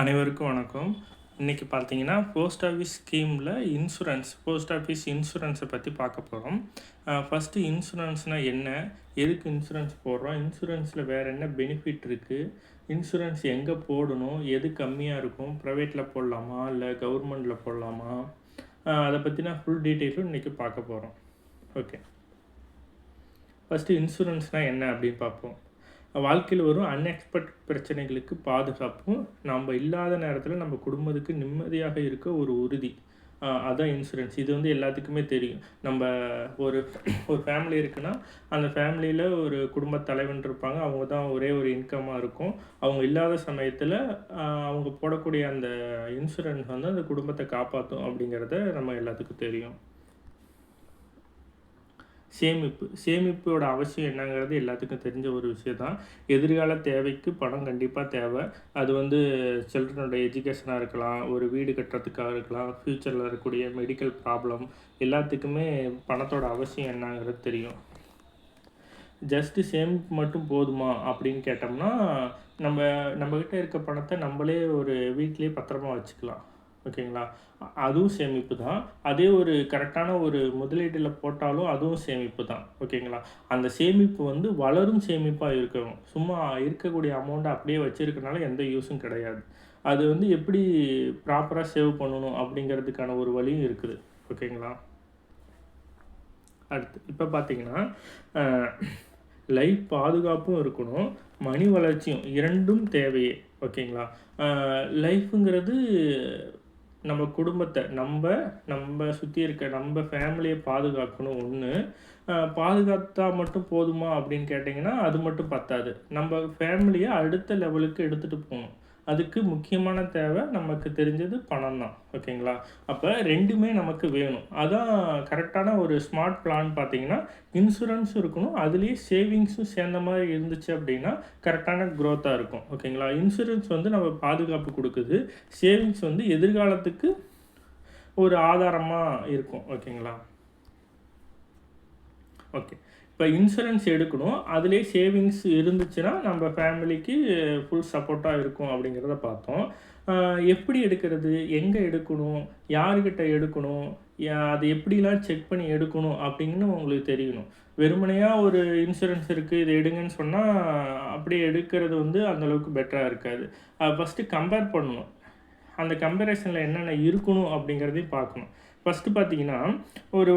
அனைவருக்கும் வணக்கம். இன்றைக்கி பார்த்தீங்கன்னா போஸ்ட் ஆஃபீஸ் ஸ்கீமில் இன்சூரன்ஸ் போஸ்ட் ஆஃபீஸ் இன்சூரன்ஸை பற்றி பார்க்க போகிறோம் ஃபஸ்ட்டு இன்சூரன்ஸ்னால் என்ன? எதுக்கு இன்சூரன்ஸ் போடுறோம்? இன்சூரன்ஸில் வேறு என்ன பெனிஃபிட் இருக்குது இன்சூரன்ஸ் எங்கே போடணும்? எது கம்மியாக இருக்கும்? ப்ரைவேட்டில் போடலாமா? இல்லை கவர்மெண்டில் போடலாமா? அதை பற்றினா ஃபுல் டீட்டெயிலும் இன்றைக்கி பார்க்க போகிறோம் ஓகே ஃபஸ்ட்டு இன்சூரன்ஸ்னால் என்ன அப்படின்னு பார்ப்போம். வாழ்க்கையில் வரும் அன்எக்ஸ்பெக்ட் பிரச்சனைகளுக்கு பாதுகாப்பும் நம்ம இல்லாத நேரத்தில் நம்ம குடும்பத்துக்கு நிம்மதியாக இருக்க ஒரு உறுதி. அதான் இன்சூரன்ஸ் இது வந்து எல்லாத்துக்குமே தெரியும். நம்ம ஒரு ஒரு ஃபேமிலி இருக்குன்னா அந்த ஃபேமிலியில் ஒரு குடும்ப தலைவன் இருப்பாங்க. அவங்க தான் ஒரே ஒரு இன்கமாக இருக்கும். அவங்க இல்லாத சமயத்தில் அவங்க போடக்கூடிய அந்த இன்சூரன்ஸ் வந்து அந்த குடும்பத்தை காப்பாற்றும் அப்படிங்கிறத நம்ம எல்லாத்துக்கும் தெரியும். சேமிப்பு. சேமிப்போட அவசியம் என்னங்கிறது எல்லாத்துக்கும் தெரிஞ்ச ஒரு விஷயம் தான் எதிர்கால தேவைக்கு பணம் கண்டிப்பாக தேவை. அது வந்து சில்ட்ரனோட எஜுகேஷனாக இருக்கலாம் ஒரு வீடு கட்டுறதுக்காக இருக்கலாம் ஃப்யூச்சரில் இருக்கக்கூடிய மெடிக்கல் ப்ராப்ளம் எல்லாத்துக்குமே பணத்தோட அவசியம் என்னங்கிறது தெரியும். ஜஸ்ட்டு சேமிப்பு மட்டும் போதுமா அப்படின்னு கேட்டோம்னா நம்ம நம்மக்கிட்ட இருக்க பணத்தை நம்மளே ஒரு வீட்லேயே பத்திரமா வச்சுக்கலாம். ஓகேங்களா? அதுவும் சேமிப்பு தான். அதே ஒரு கரெக்டான ஒரு முதலீட்டில் போட்டாலும் அதுவும் சேமிப்பு தான். ஓகேங்களா? அந்த சேமிப்பு வந்து வளரும் சேமிப்பாக இருக்கணும். சும்மா இருக்கக்கூடிய அமௌண்ட்டை அப்படியே வச்சுருக்கனால எந்த யூஸும் கிடையாது. அது வந்து எப்படி ப்ராப்பராக சேவ் பண்ணணும் அப்படிங்கிறதுக்கான ஒரு வழியும் இருக்குது. ஓகேங்களா? அடுத்து இப்போ பார்த்தீங்கன்னா லைஃப் பாதுகாப்பும் இருக்கணும். மணி வளர்ச்சியும் இரண்டும் தேவையே. ஓகேங்களா? லைஃப்புங்கிறது நம்ம குடும்பத்தை நம்ம நம்ம சுற்றி இருக்க நம்ம ஃபேமிலியை பாதுகாக்கணும் ஒன்று பாதுகாத்தா மட்டும் போதுமா அப்படின்னு கேட்டிங்கன்னா அது மட்டும் பத்தாது. நம்ம ஃபேமிலியை அடுத்த லெவலுக்கு எடுத்துகிட்டு போகணும். அதுக்கு முக்கியமான தேவை நமக்கு தெரிஞ்சது பணம் தான் ஓகேங்களா அப்போ ரெண்டுமே நமக்கு வேணும். அதான் கரெக்டான ஒரு ஸ்மார்ட் பிளான் பார்த்தீங்கன்னா இன்சூரன்ஸும் இருக்கணும். அதுலேயே சேவிங்ஸும் சேர்ந்த மாதிரி இருந்துச்சு அப்படின்னா கரெக்டான க்ரோத்தாக இருக்கும் ஓகேங்களா இன்சூரன்ஸ் வந்து நம்ம பாதுகாப்பு கொடுக்குது. சேவிங்ஸ் வந்து எதிர்காலத்துக்கு ஒரு ஆதாரமாக இருக்கும் ஓகேங்களா ஓகே இப்போ இன்சூரன்ஸ் எடுக்கணும். அதுலேயே சேவிங்ஸ் இருந்துச்சுன்னா நம்ம ஃபேமிலிக்கு ஃபுல் சப்போர்ட்டாக இருக்கும் அப்படிங்கிறத பார்த்தோம். எப்படி எடுக்கிறது? எங்கே எடுக்கணும்? யாருக்கிட்ட எடுக்கணும்? அது எப்படிலாம் செக் பண்ணி எடுக்கணும் அப்படின்னு உங்களுக்கு தெரியணும். வெறுமனையாக ஒரு இன்சூரன்ஸ் இருக்குது இதை எடுங்கன்னு சொன்னால் அப்படியே எடுக்கிறது வந்து அந்த அளவுக்கு பெட்டராக இருக்காது. ஃபஸ்ட்டு கம்பேர் பண்ணணும். அந்த கம்பேரிசனில் என்னென்ன இருக்கணும் அப்படிங்கிறதையும் பார்க்கணும். ஃபஸ்ட்டு பார்த்தீங்கன்னா ஒரு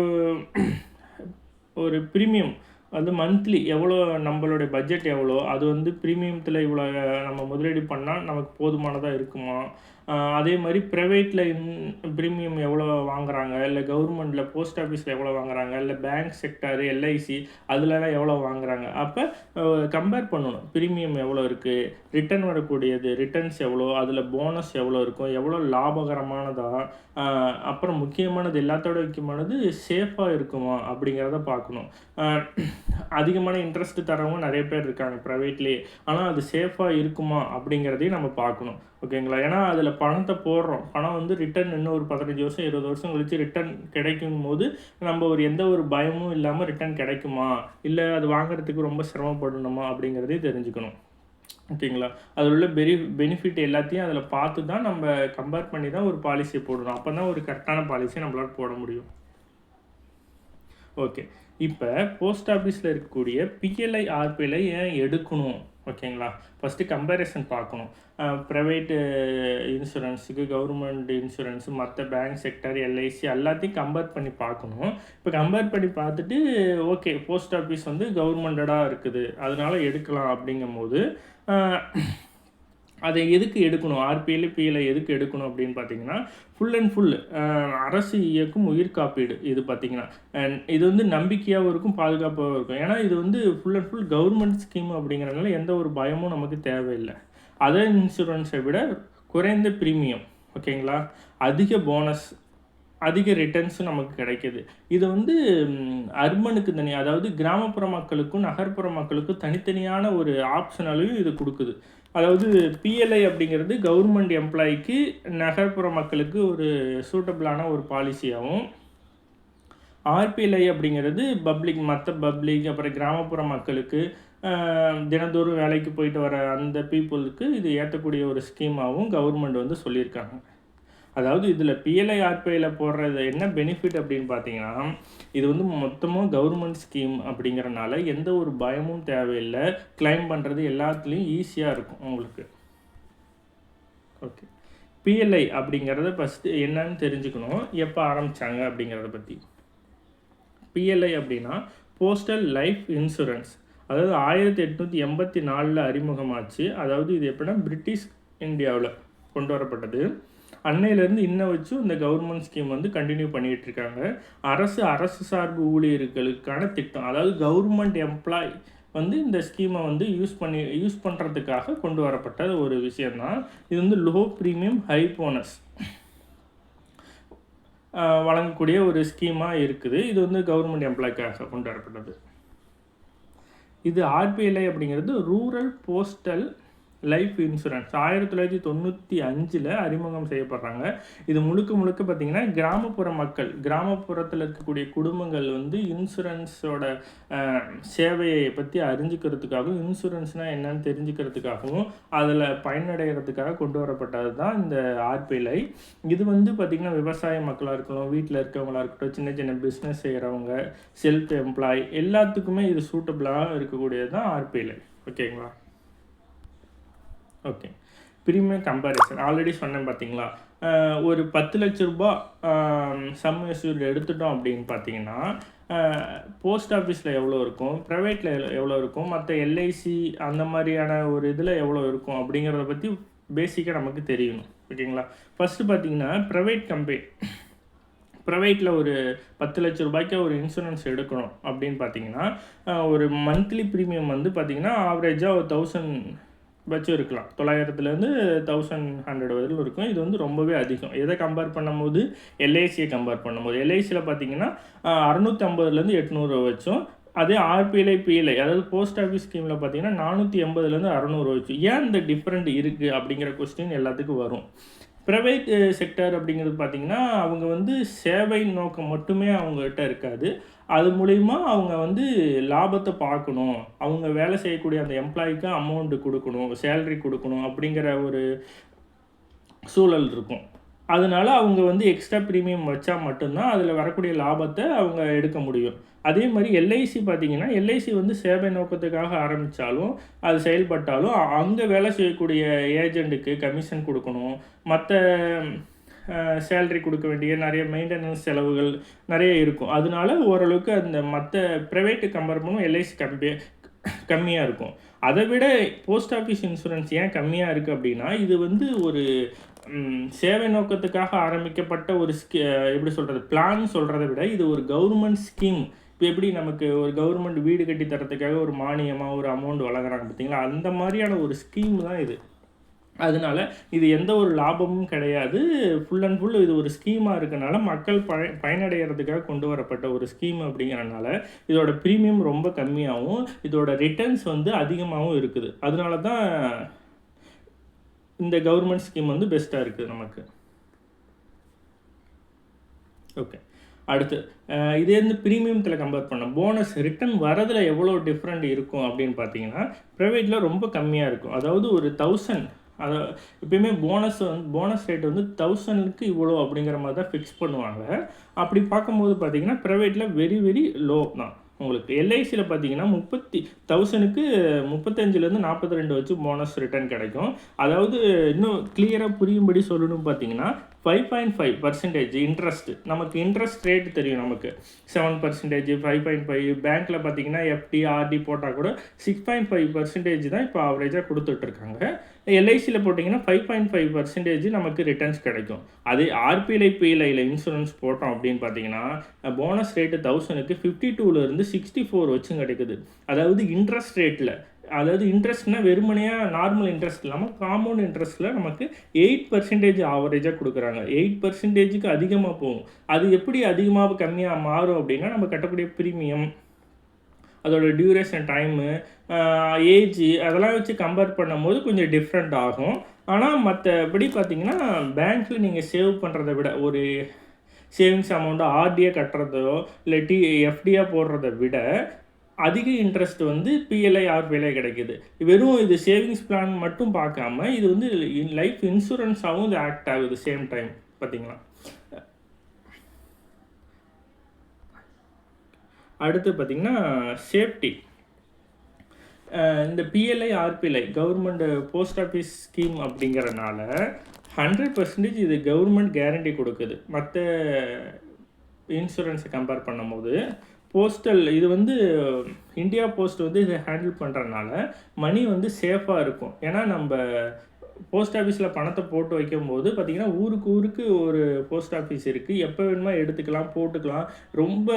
ஒரு ப்ரீமியம் வந்து மந்த்லி எவ்வளோ நம்மளுடைய பட்ஜெட் எவ்வளோ அது வந்து ப்ரீமியத்தில் இவ்வளோ நம்ம முதலீடு பண்ணால் நமக்கு போதுமானதாக இருக்குமா? அதே மாதிரி ப்ரைவேட்டில் ப்ரீமியம் எவ்வளோ வாங்குறாங்க? இல்லை கவர்மெண்ட்டில் போஸ்ட் ஆஃபீஸில் எவ்வளோ வாங்குறாங்க? இல்லை பேங்க் செக்டாரு எல்ஐசி அதுலலாம் எவ்வளோ வாங்குறாங்க? அப்போ கம்பேர் பண்ணணும். ப்ரீமியம் எவ்வளோ இருக்குது ரிட்டர்ன் வரக்கூடியது ரிட்டர்ன்ஸ் எவ்வளோ? அதில் போனஸ் எவ்வளோ இருக்கும்? எவ்வளோ லாபகரமானதா? அப்புறம் முக்கியமானது எல்லாத்தோட முக்கியமானது சேஃபாக இருக்குமா? அப்படிங்கிறத பார்க்கணும். அதிகமான இன்ட்ரெஸ்ட் தரவங்க நிறைய பேர் இருக்காங்க ப்ரைவேட்லேயே ஆனால் அது சேஃபாக இருக்குமா? அப்படிங்கிறதையும் நம்ம பார்க்கணும். ஓகேங்களா? ஏன்னா அதில் பணத்தை போடுறோம். பணம் வந்து ரிட்டர்ன் இன்னும் ஒரு பதினஞ்சு வருஷம் இருபது வருஷம் கழிச்சு ரிட்டர்ன் கிடைக்கும் போது நம்ம ஒரு எந்த ஒரு பயமும் இல்லாமல் ரிட்டர்ன் கிடைக்குமா? இல்லை அது வாங்குறதுக்கு ரொம்ப சிரமப்படணுமா? அப்படிங்கிறதையும் தெரிஞ்சுக்கணும். ஓகேங்களா? அதில் உள்ள பெரி பெனிஃபிட் எல்லாத்தையும் அதில் பார்த்து தான் நம்ம கம்பேர் பண்ணி தான் ஒரு பாலிசியை போடணும். அப்போ தான் ஒரு கரெக்டான பாலிசியை நம்மளால் போட முடியும். ஓகே இப்போ போஸ்ட் ஆஃபீஸில் இருக்கக்கூடிய பிஎல்ஐ ஆர்பிஎல்ஐ ஏன் எடுக்கணும்? ஓகேங்களா ஃபஸ்ட்டு கம்பேரிசன் பார்க்கணும். ப்ரைவேட்டு இன்சூரன்ஸுக்கு கவர்மெண்ட் இன்சூரன்ஸு மற்ற பேங்க் செக்டர் எல்ஐசி எல்லாத்தையும் கம்பேர் பண்ணி பார்க்கணும். இப்போ கம்பேர் பண்ணி பார்த்துட்டு ஓகே போஸ்ட் ஆஃபீஸ் வந்து கவர்மெண்டடாக இருக்குது. அதனால் எடுக்கலாம் அப்படிங்கும்போது போது அதை எதுக்கு எடுக்கணும்? ஆர்பிஎல் பிஎல் எதுக்கு எடுக்கணும் அப்படின்னு பார்த்தீங்கன்னா ஃபுல் அண்ட் ஃபுல் அரசு இயக்கும் உயிர் காப்பீடு இது பார்த்தீங்கன்னா. இது வந்து நம்பிக்கையாகவும் இருக்கும் பாதுகாப்பாகவும் இருக்கும். ஏன்னா இது வந்து full and full government scheme அப்படிங்கிறனால எந்த ஒரு பயமும் நமக்கு தேவையில்லை. அதர் இன்சூரன்ஸை விட குறைந்த ப்ரீமியம் ஓகேங்களா? அதிக போனஸ் அதிக ரிட்டர்ன்ஸும் நமக்கு கிடைக்கிது. இது வந்து அர்பனுக்கு தனி அதாவது கிராமப்புற மக்களுக்கும் நகர்ப்புற மக்களுக்கும் தனித்தனியான ஒரு ஆப்ஷனாலையும் இது கொடுக்குது. அதாவது பிஎல்ஐ அப்படிங்கிறது கவர்மெண்ட் எம்ப்ளாய்க்கு நகர்ப்புற மக்களுக்கு ஒரு சூட்டபிளான ஒரு பாலிசியாகவும் ஆர்பிஎல்ஐ அப்படிங்கிறது பப்ளிக் மற்ற பப்ளிக் அப்புறம் கிராமப்புற மக்களுக்கு தினந்தோறும் வேலைக்கு போயிட்டு வர அந்த பீப்புளுக்கு இது ஏற்றக்கூடிய ஒரு ஸ்கீமாகவும் கவர்மெண்ட் வந்து சொல்லியிருக்காங்க. அதாவது இதில் பிஎல்ஐ ஆர்பிஐயில் போடுறது என்ன பெனிஃபிட் அப்படின்னு பார்த்தீங்கன்னா இது வந்து மொத்தமாக கவர்மெண்ட் ஸ்கீம் அப்படிங்கிறனால எந்த ஒரு பயமும் தேவையில்லை. கிளைம் பண்ணுறது எல்லாத்துலேயும் ஈஸியாக இருக்கும் உங்களுக்கு. ஓகே பிஎல்ஐ அப்படிங்கிறத ஃபஸ்ட்டு என்னன்னு தெரிஞ்சுக்கணும். எப்போ ஆரம்பித்தாங்க அப்படிங்கிறத பற்றி பிஎல்ஐ அப்படின்னா போஸ்டல் லைஃப் இன்சூரன்ஸ் அதாவது ஆயிரத்தி எட்நூற்றி எண்பத்தி நாலில் அறிமுகமாச்சு. அதாவது இது எப்படின்னா பிரிட்டிஷ் இந்தியாவில் கொண்டு வரப்பட்டது. அன்னையிலேருந்து இன்ன வச்சும் இந்த கவர்மெண்ட் ஸ்கீம் வந்து கண்டினியூ பண்ணிகிட்டு இருக்காங்க. அரசு அரசு சார்பு ஊழியர்களுக்கான திட்டம் அதாவது கவர்மெண்ட் எம்ப்ளாய் வந்து இந்த ஸ்கீமை வந்து யூஸ் பண்ணி யூஸ் பண்ணுறதுக்காக கொண்டு வரப்பட்ட ஒரு விஷயந்தான் இது வந்து லோ ப்ரீமியம் ஹை போனஸ் வழங்கக்கூடிய ஒரு ஸ்கீமாக இருக்குது. இது வந்து கவர்மெண்ட் எம்ப்ளாய்க்காக கொண்டு வரப்பட்டது. இது ஆர்பிஎல்ஐ அப்படிங்கிறது ரூரல் போஸ்டல் லைஃப் இன்சூரன்ஸ் ஆயிரத்தி தொள்ளாயிரத்தி தொண்ணூற்றி அஞ்சில் அறிமுகம் செய்யப்படுறாங்க. இது முழுக்க முழுக்க பார்த்திங்கன்னா கிராமப்புற மக்கள் கிராமப்புறத்தில் இருக்கக்கூடிய குடும்பங்கள் வந்து இன்சூரன்ஸோட சேவையை பற்றி அறிஞ்சிக்கிறதுக்காகவும் இன்சூரன்ஸ்னால் என்னன்னு தெரிஞ்சுக்கிறதுக்காகவும் அதில் பயனடைகிறதுக்காக கொண்டு வரப்பட்டது தான் இந்த ஆர்பிஎல்ஐ இது வந்து பார்த்திங்கன்னா விவசாய மக்களாக இருக்கணும் வீட்டில் இருக்கவங்களாக இருக்கட்டும் சின்ன சின்ன பிஸ்னஸ் செய்கிறவங்க செல்ஃப் எம்ப்ளாய் எல்லாத்துக்குமே இது சூட்டபிளாக இருக்கக்கூடியது தான் ஆர்பிஐ ஓகேங்களா ஓகே ப்ரீமியம் கம்பேரிசன் ஆல்ரெடி சொன்னேன் பார்த்தீங்களா ஒரு பத்து லட்ச ரூபா சம் இஷ்யூர் எடுத்துட்டோம் அப்படின்னு பார்த்தீங்கன்னா போஸ்ட் ஆஃபீஸில் எவ்வளோ இருக்கும்? ப்ரைவேட்டில் எவ்வளோ இருக்கும்? மற்ற எல்ஐசி அந்த மாதிரியான ஒரு இதில் எவ்வளோ இருக்கும்? அப்படிங்கிறத பற்றி பேசிக்காக நமக்கு தெரியணும். ஓகேங்களா ஃபஸ்ட்டு பார்த்தீங்கன்னா ப்ரைவேட் கம்பெனி ப்ரைவேட்டில் ஒரு பத்து லட்ச ரூபாய்க்கு ஒரு இன்சூரன்ஸ் எடுக்கணும் அப்படின்னு பார்த்தீங்கன்னா ஒரு மந்த்லி ப்ரீமியம் வந்து பார்த்திங்கன்னா ஆவரேஜாக ஒரு தௌசண்ட் வச்சும் இருக்கலாம். தொள்ளாயிரத்துலேருந்து தௌசண்ட் ஹண்ட்ரட் வரையிலும் இருக்கும். இது வந்து ரொம்பவே அதிகம். எதை கம்பேர் பண்ணும்போது? எல்ஐசியை கம்பேர் பண்ணும்போது. எல்ஐசியில் பார்த்தீங்கன்னா அறுநூற்றி ஐம்பதுலேருந்து எட்நூறு வச்சும் அதே ஆர்பிஎல்ஐ பிஎல்ஐ அதாவது போஸ்ட் ஆஃபீஸ் ஸ்கீமில் பார்த்தீங்கன்னா நானூற்றி எண்பதுலேருந்து அறநூறு வச்சு ஏன் இந்த டிஃப்ரெண்ட் இருக்குது அப்படிங்கிற கொஸ்டின் எல்லாத்துக்கும் வரும். ப்ரைவேட் செக்டர் eh, அப்படிங்கிறது பார்த்திங்கன்னா அவங்க வந்து சேவை நோக்கம் மட்டுமே அவங்ககிட்ட இருக்காது. அது மூலிமா அவங்க வந்து லாபத்தை பார்க்கணும். அவங்க வேலை செய்யக்கூடிய அந்த எம்ப்ளாய்க்கு அமௌண்ட்டு கொடுக்கணும் சேல்ரி கொடுக்கணும் அப்படிங்கிற ஒரு சூழல் இருக்கும். அதனால அவங்க வந்து எக்ஸ்ட்ரா ப்ரீமியம் வச்சா மட்டும்தான் அதில் வரக்கூடிய லாபத்தை அவங்க எடுக்க முடியும். அதே மாதிரி எல்ஐசி பார்த்தீங்கன்னா எல்ஐசி வந்து சேவை நோக்கத்துக்காக ஆரம்பித்தாலும் அது செயல்பட்டாலும் அங்கே வேலை செய்யக்கூடிய ஏஜெண்ட்டுக்கு கமிஷன் கொடுக்கணும். மற்ற சேல்ரி கொடுக்க வேண்டிய நிறைய மெயின்டெனன்ஸ் செலவுகள் நிறைய இருக்கும். அதனால ஓரளவுக்கு அந்த மற்ற ப்ரைவேட்டு கம்பேர் பண்ணும் எல்ஐசி கம்பி கம்மியாக இருக்கும். அதை விட போஸ்ட் ஆஃபீஸ் இன்சூரன்ஸ் ஏன் கம்மியாக இருக்குது அப்படின்னா இது வந்து ஒரு சேவை நோக்கத்துக்காக ஆரம்பிக்கப்பட்ட ஒரு ஸ்கி எப்படி சொல்கிறது பிளான் சொல்கிறத விட இது ஒரு கவர்மெண்ட் ஸ்கீம் இப்போ எப்படி நமக்கு ஒரு கவர்மெண்ட் வீடு கட்டி தரத்துக்காக ஒரு மானியமாக ஒரு அமௌண்ட் வழங்குறாங்க பார்த்தீங்களா? அந்த மாதிரியான ஒரு ஸ்கீம் தான் இது. அதனால இது எந்த ஒரு லாபமும் கிடையாது. ஃபுல் அண்ட் ஃபுல் இது ஒரு ஸ்கீமாக இருக்கனால மக்கள் பய பயனடைகிறதுக்காக கொண்டு வரப்பட்ட ஒரு ஸ்கீம் அப்படிங்கிறனால இதோட ப்ரீமியம் ரொம்ப கம்மியாகவும் இதோட ரிட்டர்ன்ஸ் வந்து அதிகமாகவும் இருக்குது. அதனால தான் இந்த கவர்மெண்ட் ஸ்கீம் வந்து பெஸ்ட்டாக இருக்குது நமக்கு. ஓகே அடுத்து இதே வந்து ப்ரீமியத்தில் கம்பேர் பண்ண போனஸ் ரிட்டன் வரதில் எவ்வளோ டிஃப்ரெண்ட் இருக்கும் அப்படின்னு பார்த்தீங்கன்னா ப்ரைவேட்டில் ரொம்ப கம்மியாக இருக்கும். அதாவது ஒரு தௌசண்ட் அதை எப்பயுமே போனஸ் வந்து போனஸ் ரேட் வந்து தௌசண்ட்க்கு இவ்வளோ அப்படிங்கிற மாதிரி தான் ஃபிக்ஸ் பண்ணுவாங்க. அப்படி பார்க்கும்போது பார்த்தீங்கன்னா ப்ரைவேட்டில் வெரி வெரி லோ தான். உங்களுக்கு. எல்ஐசியில் பார்த்தீங்கன்னா முப்பத்தி தௌசண்ட்க்கு முப்பத்தஞ்சுலேருந்து நாற்பத்தி ரெண்டு வச்சு போனஸ் ரிட்டர்ன் கிடைக்கும். அதாவது இன்னும் கிளியராக புரியும்படி சொல்லணும்னு பார்த்தீங்கன்னா five point five percentage interest நமக்கு இன்ட்ரெஸ்ட் ரேட் தெரியும் நமக்கு. Seven percentage five point five பேங்க்கில் பார்த்தீங்கன்னா எஃப்டி ஆர்டி போட்டால் கூட சிக்ஸ் பாயிண்ட் ஃபைவ் பர்சன்டேஜ் தான் இப்போ ஆவரேஜாக கொடுத்துட்ருக்காங்க. எல்ஐசியில் போட்டிங்கன்னா ஃபைவ் பாயிண்ட் ஃபைவ் பர்சன்டேஜ் நமக்கு ரிட்டர்ன்ஸ் கிடைக்கும். அதே ஆர்பிஐ பிஎல்ஐயில் இன்சூரன்ஸ் போட்டோம் அப்படின்னு பார்த்தீங்கன்னா போனஸ் ரேட்டு தௌசண்ட்க்கு ஃபிஃப்டி டூலேருந்து சிக்ஸ்டி ஃபோர் வச்சும் கிடைக்குது. அதாவது இன்ட்ரெஸ்ட் ரேட்டில் அதாவது இன்ட்ரெஸ்ட்னால் வெறுமனையாக நார்மல் இன்ட்ரெஸ்ட் இல்லாமல் காம்பவுண்ட் இன்ட்ரெஸ்ட்டில் நமக்கு எயிட் பர்சன்டேஜ் ஆவரேஜாக கொடுக்குறாங்க. எயிட் பர்சன்டேஜுக்கு அதிகமாக போகும். அது எப்படி அதிகமாக கம்மியாக மாறும் அப்படின்னா நம்ம கட்டக்கூடிய ப்ரீமியம் அதோட டியூரேஷன் டைமு ஏஜ் அதெல்லாம் வச்சு கம்பேர் பண்ணும்போது கொஞ்சம் டிஃப்ரெண்ட் ஆகும். ஆனால் மற்றபடி பார்த்தீங்கன்னா பேங்க்கில் நீங்கள் சேவ் பண்ணுறத விட ஒரு சேவிங்ஸ் அமௌண்ட்டோ ஆர்டியாக கட்டுறதோ இல்லை டி எஃப்டியாக போடுறத விட அதிக இன்ட்ரெஸ்ட் வந்து பிஎல்ஐ ஆர்பிஎல்ஐ கிடைக்குது. வெறும் இது சேவிங்ஸ் பிளான் மட்டும் பார்க்காம இது வந்து லைஃப் இன்சூரன்ஸாகவும் இது ஆக்ட் ஆகுது சேம் டைம் பார்த்தீங்களா? அடுத்து பார்த்திங்கன்னா சேஃப்டி இந்த PLI RBI government post office scheme அப்படிங்கிறனால ஹண்ட்ரட் பர்சன்டேஜ் இது கவர்மெண்ட் கேரண்டி கொடுக்குது. மற்ற இன்சூரன்ஸை கம்பேர் பண்ணும்போது போஸ்டல் இது வந்து இந்தியா போஸ்ட் வந்து இதை ஹேண்டில் பண்ணுறதுனால மணி வந்து சேஃபாக இருக்கும். ஏன்னா நம்ம போஸ்ட் ஆஃபீஸில் பணத்தை போட்டு வைக்கும்போது பார்த்திங்கன்னா ஊருக்கு ஊருக்கு ஒரு போஸ்ட் ஆஃபீஸ் இருக்குது எப்போ வேணுமோ எடுத்துக்கலாம் போட்டுக்கலாம். ரொம்ப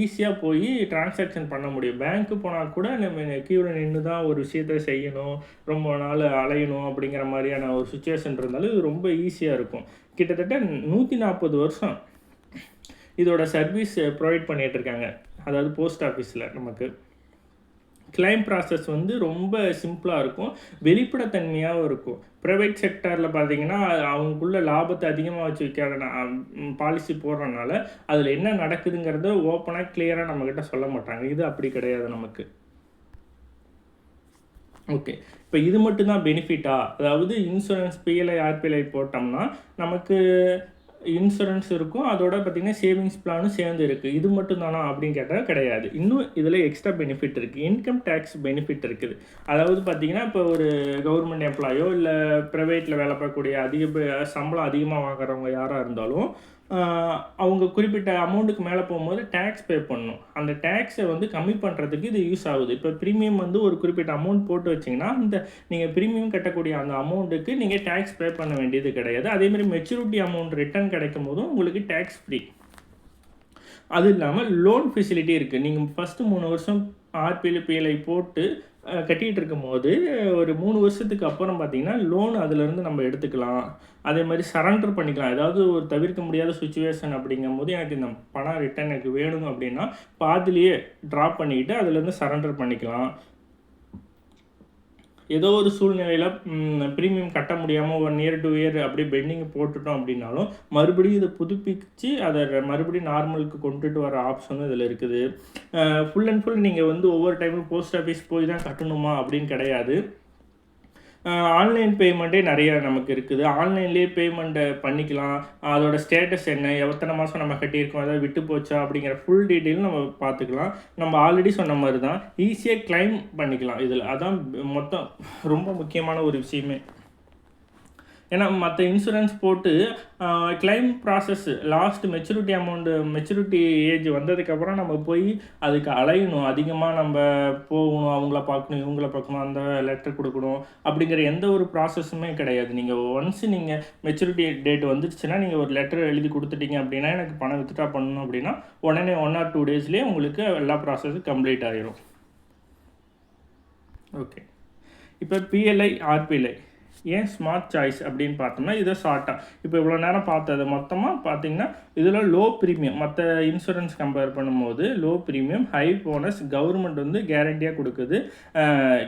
ஈஸியாக போய் டிரான்சாக்ஷன் பண்ண முடியும். பேங்க்கு போனால் கூட நம்ம கீழே நின்று தான் ஒரு விஷயத்த செய்யணும். ரொம்ப நாள் அலையணும் அப்படிங்கிற மாதிரியான ஒரு சுச்சுவேஷன் இருந்தாலும் இது ரொம்ப ஈஸியாக இருக்கும். கிட்டத்தட்ட நூற்றி நாற்பது வருஷம் இதோட சர்வீஸ் ப்ரொவைட் பண்ணிகிட்ருக்காங்க அதாவது போஸ்ட் ஆஃபீஸில் நமக்கு. கிளைம் ப்ராசஸ் வந்து ரொம்ப சிம்பிளாக இருக்கும். வெளிப்படைத்தன்மையாகவும் இருக்கும். ப்ரைவேட் செக்டரில் பார்த்தீங்கன்னா அவங்களுக்குள்ள லாபத்தை அதிகமாக வச்சு வைக்கிற பாலிசி போடுறதுனால அதில் என்ன நடக்குதுங்கிறத ஓப்பனாக கிளியராக நம்மக்கிட்ட சொல்ல மாட்டாங்க. இது அப்படி கிடையாது நமக்கு. ஓகே இப்போ இது மட்டும்தான் பெனிஃபிட்டா அதாவது இன்சூரன்ஸ் பிஎல்ஐ ஆர்பிஎல்ஐ போட்டோம்னா நமக்கு இன்சூரன்ஸ் இருக்கும். அதோட பார்த்திங்கன்னா சேவிங்ஸ் பிளானும் சேர்ந்து இருக்குது இது மட்டும் தானா அப்படின்னு கேட்டால் கிடையாது. இன்னும் இதில் எக்ஸ்ட்ரா பெனிஃபிட் இருக்குது இன்கம் டேக்ஸ் பெனிஃபிட் இருக்குது. அதாவது பார்த்திங்கன்னா இப்போ ஒரு கவர்மெண்ட் எம்ப்ளாயோ இல்லை ப்ரைவேட்டில் வேலை பார்க்கக்கூடிய அதிக சம்பளம் அதிகமாக வாங்குறவங்க யாராக இருந்தாலும் அவங்க குறிப்பிட்ட அமௌண்ட்டுக்கு மேலே போகும்போது டேக்ஸ் பே பண்ணணும். அந்த டேக்ஸை வந்து கம்மி பண்ணுறதுக்கு இது யூஸ் ஆகுது. இப்போ ப்ரீமியம் வந்து ஒரு குறிப்பிட்ட அமௌண்ட் போட்டு வச்சிங்கன்னா அந்த நீங்கள் ப்ரீமியம் கட்டக்கூடிய அந்த அமௌண்ட்டுக்கு நீங்கள் டேக்ஸ் பே பண்ண வேண்டியது கிடையாது. அதேமாதிரி மெச்சூரிட்டி அமௌண்ட் ரிட்டர்ன் கிடைக்கும் போதும் உங்களுக்கு டேக்ஸ் ஃப்ரீ அது இல்லாமல் லோன் ஃபெசிலிட்டி இருக்குது நீங்கள் ஃபஸ்ட்டு மூணு வருஷம் ஆர்பிஎல் பிஎல்ஐ போட்டு கட்டிகிட்டு இருக்கும்போது ஒரு மூணு வருஷத்துக்கு அப்புறம் பார்த்திங்கன்னா லோன் அதுலேருந்து நம்ம எடுத்துக்கலாம். அதே மாதிரி சரண்டர் பண்ணிக்கலாம். ஏதாவது ஒரு தவிர்க்க முடியாத சுச்சுவேஷன் அப்படிங்கும் போது எனக்கு இந்த பணம் ரிட்டர்ன் எனக்கு வேணும் அப்படின்னா பாதிலேயே ட்ராப் பண்ணிக்கிட்டு அதுலேருந்து சரண்டர் பண்ணிக்கலாம். ஏதோ ஒரு சூழ்நிலையில் ப்ரீமியம் கட்ட முடியாமல் ஒன் இயர் டூ இயர் அப்படியே பெண்டிங் போட்டுட்டோம் அப்படின்னாலும் மறுபடியும் இதை புதுப்பிச்சு அதை மறுபடியும் நார்மலுக்கு கொண்டுட்டு வர ஆப்ஷனும் இதில் இருக்குது. ஃபுல் அண்ட் ஃபுல் நீங்கள் வந்து ஒவ்வொரு டைமும் போஸ்ட் ஆஃபீஸ் போய் தான் கட்டணுமா அப்படின்னு கிடையாது. ஆன்லைன் பேமெண்ட்டே நிறையா நமக்கு இருக்குது. ஆன்லைன்லேயே பேமெண்ட்டை பண்ணிக்கலாம். அதோட ஸ்டேட்டஸ் என்ன? எத்தனை மாதம் நம்ம கட்டியிருக்கோம்? அதாவது விட்டு போச்சா? அப்படிங்கிற ஃபுல் டீட்டெயிலும் நம்ம பார்த்துக்கலாம். நம்ம ஆல்ரெடி சொன்ன மாதிரி தான் ஈஸியாக கிளைம் பண்ணிக்கலாம். இதில் அதான் மொத்தம் ரொம்ப முக்கியமான ஒரு விஷயமே. ஏன்னா மற்ற இன்சூரன்ஸ் போட்டு claim process last maturity amount maturity age வந்ததுக்கப்புறம் நம்ம போய் அதுக்கு அலையணும். அதிகமாக நம்ம போகணும் அவங்கள பார்க்கணும் இவங்கள பார்க்கணும் அந்த லெட்டர் கொடுக்கணும் அப்படிங்கிற எந்த ஒரு ப்ராசஸுமே கிடையாது. நீங்கள் ஒன்ஸ் நீங்கள் மெச்சூரிட்டி டேட் வந்துடுச்சுன்னா நீங்கள் ஒரு லெட்டர் எழுதி கொடுத்துட்டீங்க அப்படின்னா எனக்கு பணம் வித்ட்ரா பண்ணணும் அப்படின்னா உடனே ஒன் ஆர் டூ டேஸ்லேயே உங்களுக்கு எல்லா ப்ராசஸும் கம்ப்ளீட் ஆகிரும் ஓகே இப்போ பிஎல்ஐ ஆர்பிஎல்ஐ ஏன் ஸ்மார்ட் சாய்ஸ் அப்படின்னு பார்த்தோம்னா இதை ஷார்ட்டாக இப்போ இவ்வளோ நேரம் பார்த்தது. மொத்தமாக பார்த்தீங்கன்னா இதில் லோ ப்ரீமியம் மற்ற இன்சூரன்ஸ் கம்பேர் பண்ணும்போது low premium high bonus government வந்து கேரண்டியாக கொடுக்குது.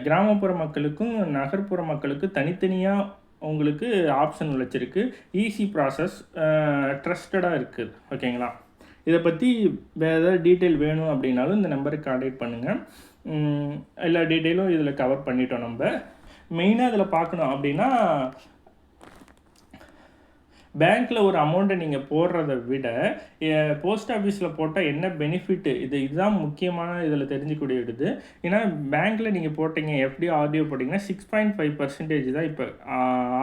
கிராமப்புற மக்களுக்கும் நகர்ப்புற மக்களுக்கு தனித்தனியாக உங்களுக்கு ஆப்ஷன் வச்சுருக்கு ஈஸி ப்ராசஸ் ட்ரஸ்டடாக இருக்குது ஓகேங்களா? இதை பற்றி வேறு ஏதாவது டீட்டெயில் வேணும் அப்படின்னாலும் இந்த நம்பருக்கு கான்டாக்ட் பண்ணுங்கள் எல்லா டீட்டெயிலும் இதில் கவர் பண்ணிட்டோம் நம்ம. மெயினாக இதில் பார்க்கணும் அப்படின்னா பேங்க்கில் ஒரு அமௌண்ட்டை நீங்கள் போடுறத விட போஸ்ட் ஆஃபீஸில் போட்டால் என்ன பெனிஃபிட்டு இது இதுதான் முக்கியமான இதில் தெரிஞ்சுக்கூடியது ஏன்னா பேங்க்கில் நீங்கள் போட்டிங்க எஃப்டி ஆர்டிஓ போட்டிங்கன்னா சிக்ஸ் பாயிண்ட் ஃபைவ் பர்சன்டேஜ் தான் இப்போ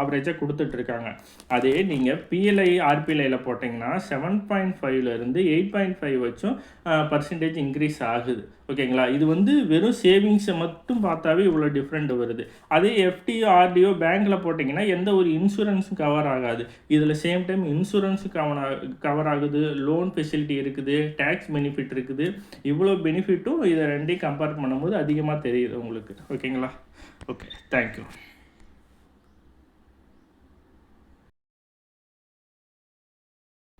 ஆவரேஜாக கொடுத்துட்ருக்காங்க. அதே நீங்கள் பிஎல்ஐ ஆர்பிஐயில் போட்டிங்கன்னா செவன் பாயிண்ட் ஃபைவ்லேருந்து எயிட் பாயிண்ட் ஃபைவ் வச்சும் பர்சன்டேஜ் இன்க்ரீஸ் ஆகுது. ஓகேங்களா? இது வந்து வெறும் சேவிங்ஸை மட்டும் பார்த்தாவே இவ்வளோ டிஃப்ரெண்ட் வருது. அதே எஃப்டி ஆர்டிஓ பேங்க்கில் போட்டிங்கன்னா எந்த ஒரு இன்சூரன்ஸும் கவர் ஆகாது. இதில் same time insurance cover cover ஆகுது லோன் ஃபெசிலிட்டி இருக்குது டேக்ஸ் பெனிஃபிட் இருக்குது. இவ்வளோ பெனிஃபிட்டும் இதை ரெண்டையும் கம்பேர் பண்ணும்போது அதிகமாக தெரியுது உங்களுக்கு. ஓகேங்களா ஓகே தேங்க்யூ